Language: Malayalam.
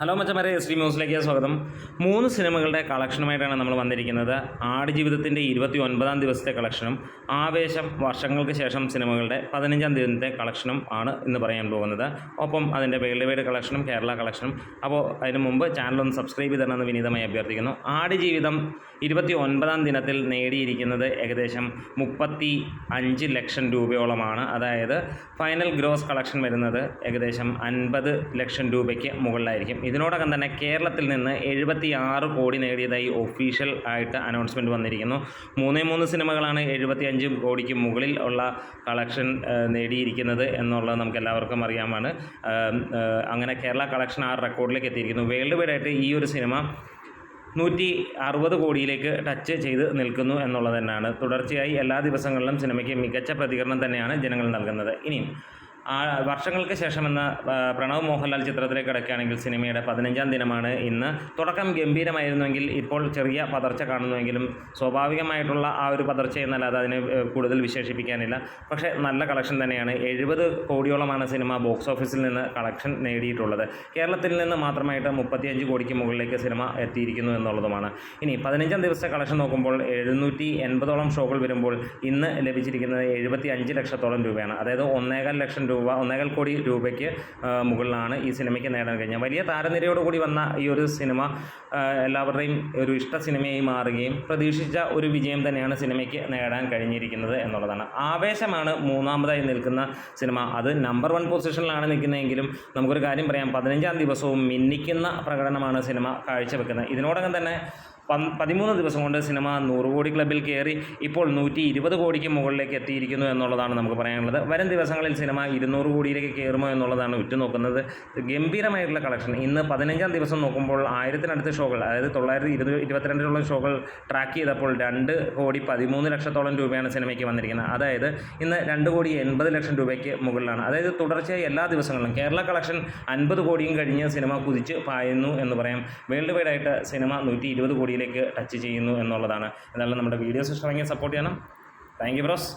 ഹലോ മച്ചമാരെ എസ് ഡി ന്യൂസിലേക്ക് സ്വാഗതം. മൂന്ന് സിനിമകളുടെ കളക്ഷനുമായിട്ടാണ് നമ്മൾ വന്നിരിക്കുന്നത്. ആട് ആടുജീവിതത്തിന്റെ ഇരുപത്തി ഒൻപതാം ദിവസത്തെ കളക്ഷനും ആവേശം വർഷങ്ങൾക്ക് ശേഷം സിനിമകളുടെ പതിനഞ്ചാം തീയതിത്തെ കളക്ഷനും ആണ് ഇന്ന് പറയാൻ പോകുന്നത്. ഒപ്പം അതിന്റെ വേൾഡ് വൈഡ് കളക്ഷനും കേരള കളക്ഷനും. അപ്പോൾ അതിന് മുമ്പ് ചാനലൊന്ന് സബ്സ്ക്രൈബ് ചെയ്തണമെന്ന് വിനീതമായി അഭ്യർത്ഥിക്കുന്നു. ആട് ജീവിതം ഇരുപത്തി ഒൻപതാം ദിനത്തിൽ നേടിയിരിക്കുന്നത് ഏകദേശം മുപ്പത്തി അഞ്ച് ലക്ഷം രൂപയോളമാണ്. അതായത് ഫൈനൽ ഗ്രോസ് കളക്ഷൻ വരുന്നത് ഏകദേശം അൻപത് ലക്ഷം രൂപയ്ക്ക് മുകളിലായിരിക്കും. ഇതിനോടകം തന്നെ കേരളത്തിൽ നിന്ന് എഴുപത്തി ആറ് കോടി നേടിയതായി ഒഫീഷ്യൽ ആയിട്ട് അനൗൺസ്മെന്റ് വന്നിരിക്കുന്നു. മൂന്നേ മൂന്ന് സിനിമകളാണ് എഴുപത്തി അഞ്ച് കോടിക്ക് മുകളിൽ ഉള്ള കളക്ഷൻ നേടിയിരിക്കുന്നത് എന്നുള്ളത് നമുക്ക് എല്ലാവർക്കും അറിയാമാണ് അങ്ങനെ കേരള കളക്ഷൻ ആ റെക്കോർഡിലേക്ക് എത്തിയിരിക്കുന്നു. വേൾഡ് വൈഡ് ആയിട്ട് ഈ ഒരു സിനിമ നൂറ്റി അറുപത് കോടിയിലേക്ക് ടച്ച് ചെയ്ത് നിൽക്കുന്നു എന്നുള്ളത് തന്നെയാണ്. തുടർച്ചയായി എല്ലാ ദിവസങ്ങളിലും സിനിമയ്ക്ക് മികച്ച പ്രതികരണം തന്നെയാണ് ജനങ്ങൾ നൽകുന്നത്. ഇനിയും ആ വർഷങ്ങൾക്ക് ശേഷം എന്ന പ്രണവ് മോഹൻലാൽ ചിത്രത്തിലേക്ക് കിടക്കുകയാണെങ്കിൽ സിനിമയുടെ പതിനഞ്ചാം ദിനമാണ് ഇന്ന്. തുടക്കം ഗംഭീരമായിരുന്നുവെങ്കിൽ ഇപ്പോൾ ചെറിയ പതർച്ച കാണുന്നുവെങ്കിലും സ്വാഭാവികമായിട്ടുള്ള ആ ഒരു പതർച്ച എന്നല്ലാതെ അതിനെ കൂടുതൽ വിശേഷിപ്പിക്കാനില്ല. പക്ഷേ നല്ല കളക്ഷൻ തന്നെയാണ്. എഴുപത് കോടിയോളമാണ് സിനിമ ബോക്സ് ഓഫീസിൽ നിന്ന് കളക്ഷൻ നേടിയിട്ടുള്ളത്. കേരളത്തിൽ നിന്ന് മാത്രമായിട്ട് മുപ്പത്തിയഞ്ച് കോടിക്ക് മുകളിലേക്ക് സിനിമ എത്തിയിരിക്കുന്നു എന്നുള്ളതുമാണ്. ഇനി പതിനഞ്ചാം ദിവസത്തെ കളക്ഷൻ നോക്കുമ്പോൾ എഴുന്നൂറ്റി എൺപതോളം ഷോകൾ വരുമ്പോൾ ഇന്ന് ലഭിച്ചിരിക്കുന്നത് എഴുപത്തി അഞ്ച് ലക്ഷത്തോളം രൂപയാണ്. അതായത് ഒന്നേകാൽ ലക്ഷം രൂപ ഒന്നേകാൽ കോടി രൂപയ്ക്ക് മുകളിലാണ് ഈ സിനിമയ്ക്ക് നേടാൻ കഴിഞ്ഞത്. വലിയ താരനിരയോടുകൂടി വന്ന ഈ ഒരു സിനിമ എല്ലാവരുടെയും ഒരു ഇഷ്ട സിനിമയായി മാറുകയും പ്രതീക്ഷിച്ച ഒരു വിജയം തന്നെയാണ് സിനിമയ്ക്ക് നേടാൻ കഴിഞ്ഞിരിക്കുന്നത് എന്നുള്ളതാണ്. ആവേശമാണ് മൂന്നാമതായി നിൽക്കുന്ന സിനിമ. അത് നമ്പർ വൺ പൊസിഷനിലാണ് നിൽക്കുന്നതെങ്കിലും നമുക്കൊരു കാര്യം പറയാം. പതിനഞ്ചാം ദിവസവും മിന്നിക്കുന്ന പ്രകടനമാണ് സിനിമ കാഴ്ചവെക്കുന്നത്. ഇതിനോടകം തന്നെ പതിമൂന്ന് ദിവസം കൊണ്ട് സിനിമ നൂറ് കോടി ക്ലബിൽ കയറി ഇപ്പോൾ നൂറ്റി ഇരുപത് കോടിക്ക് മുകളിലേക്ക് എത്തിയിരിക്കുന്നു എന്നുള്ളതാണ് നമുക്ക് പറയാനുള്ളത്. വരും ദിവസങ്ങളിൽ സിനിമ ഇരുന്നൂറ് കോടിയിലേക്ക് കയറുമോ എന്നുള്ളതാണ് ഉറ്റുനോക്കുന്നത്. ഗംഭീരമായിട്ടുള്ള കളക്ഷൻ. ഇന്ന് പതിനഞ്ചാം ദിവസം നോക്കുമ്പോൾ ആയിരത്തിനടുത്ത് ഷോകൾ അതായത് തൊള്ളായിരത്തി ഇരുപത് ഇരുപത്തിരണ്ടിലുള്ള ഷോകൾ ട്രാക്ക് ചെയ്തപ്പോൾ രണ്ട് കോടി പതിമൂന്ന് ലക്ഷത്തോളം രൂപയാണ് സിനിമയ്ക്ക് വന്നിരിക്കുന്നത്. അതായത് ഇന്ന് രണ്ട് കോടി എൺപത് ലക്ഷം രൂപയ്ക്ക് മുകളിലാണ്. അതായത് തുടർച്ചയായി എല്ലാ ദിവസങ്ങളിലും കേരള കളക്ഷൻ അൻപത് കോടിയും കഴിഞ്ഞ് സിനിമ കുതിച്ച് പായുന്നു എന്ന് പറയാം. വേൾഡ് വൈഡായിട്ട് സിനിമ നൂറ്റി ഇരുപത് കോടിയിലേക്ക് ടച്ച് ചെയ്യുന്നു എന്നുള്ളതാണ്. എന്നാലും നമ്മുടെ വീഡിയോസ് ഇഷ്ടമെങ്കിൽ സപ്പോർട്ട് ചെയ്യണം. Thank you bros